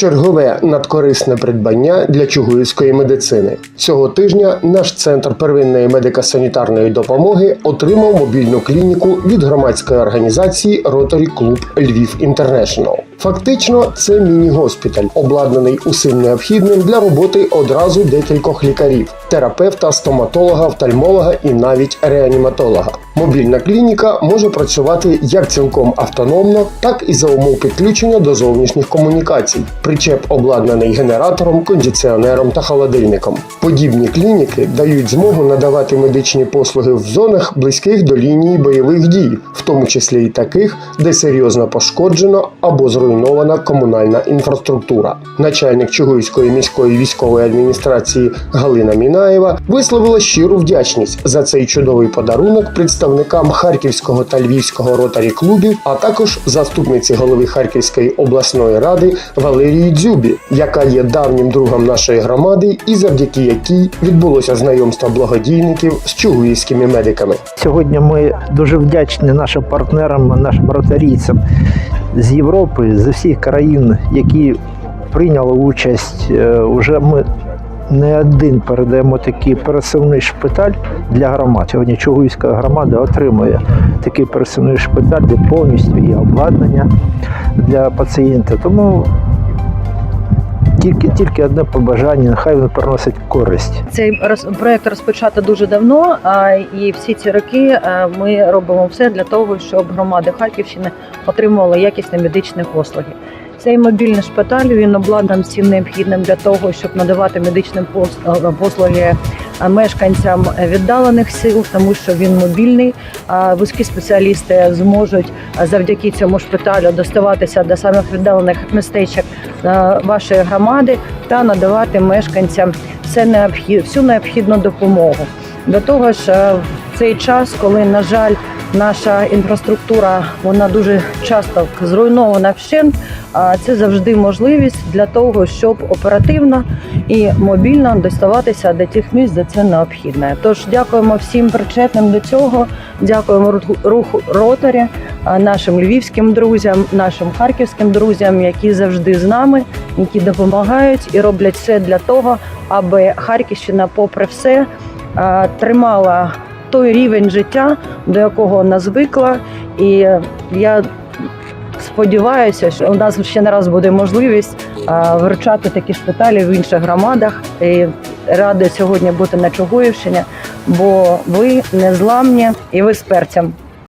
чергове надкорисне придбання для чугуївської медицини. Цього тижня наш центр первинної медико-санітарної допомоги отримав мобільну клініку від громадської організації Rotary Club Львів Інтернешнл. Фактично, це міні-госпіталь, обладнаний усім необхідним для роботи одразу декількох лікарів: терапевта, стоматолога, офтальмолога і навіть реаніматолога. Мобільна клініка може працювати як цілком автономно, так і за умов підключення до зовнішніх комунікацій. Причеп обладнаний генератором, кондиціонером та холодильником. Подібні клініки дають змогу надавати медичні послуги в зонах близьких до лінії бойових дій, в тому числі і таких, де серйозно пошкоджено або зруйнована комунальна інфраструктура. Начальник Чугуївської міської військової адміністрації Галина Мінаєва висловила щиру вдячність за цей чудовий подарунок представникам Харківського та Львівського ротарі клубів, а також заступниці голови Харківської обласної ради Валерії Дзюбі, яка є давнім другом нашої громади, і завдяки якій відбулося знайомство благодійників з чугуївськими медиками. Сьогодні ми дуже вдячні нашим партнерам, нашим ротарійцям з Європи, з усіх країн, які прийняли участь. вже ми не один передаємо такий пересувний шпиталь для громад. Сьогодні Чугуївська громада отримує такий пересувний шпиталь, де повністю є обладнання для пацієнта. Тому тільки, тільки одне побажання, нехай він приносить користь. Цей проект розпочато дуже давно, а, і всі ці роки ми робимо все для того, щоб громади Харківщини отримували якісні медичні послуги. Цей мобільний шпиталь він обладнаний всім необхідним для того, щоб надавати медичні послуги мешканцям віддалених сил, тому що він мобільний. Вузькі спеціалісти зможуть завдяки цьому шпиталю доставатися до самих віддалених містечок вашої громади та надавати мешканцям все необхід, всю необхідну допомогу. До того ж, е, в цей час, коли, на жаль, наша інфраструктура вона дуже часто зруйнована вщент, а це завжди можливість для того, щоб оперативно і мобільно доставатися до тих місць, де це необхідно. Тож дякуємо всім причетним до цього. Дякуємо руху- а, нашим львівським друзям, нашим харківським друзям, які завжди з нами, які допомагають і роблять все для того, аби Харківщина, попри все, тримала той рівень життя, до якого вона звикла. І я сподіваюся, що у нас ще не раз буде можливість а, вручати такі шпиталі в інших громадах. І рада сьогодні бути на Чугуївщині, бо ви незламні і ви з перцем.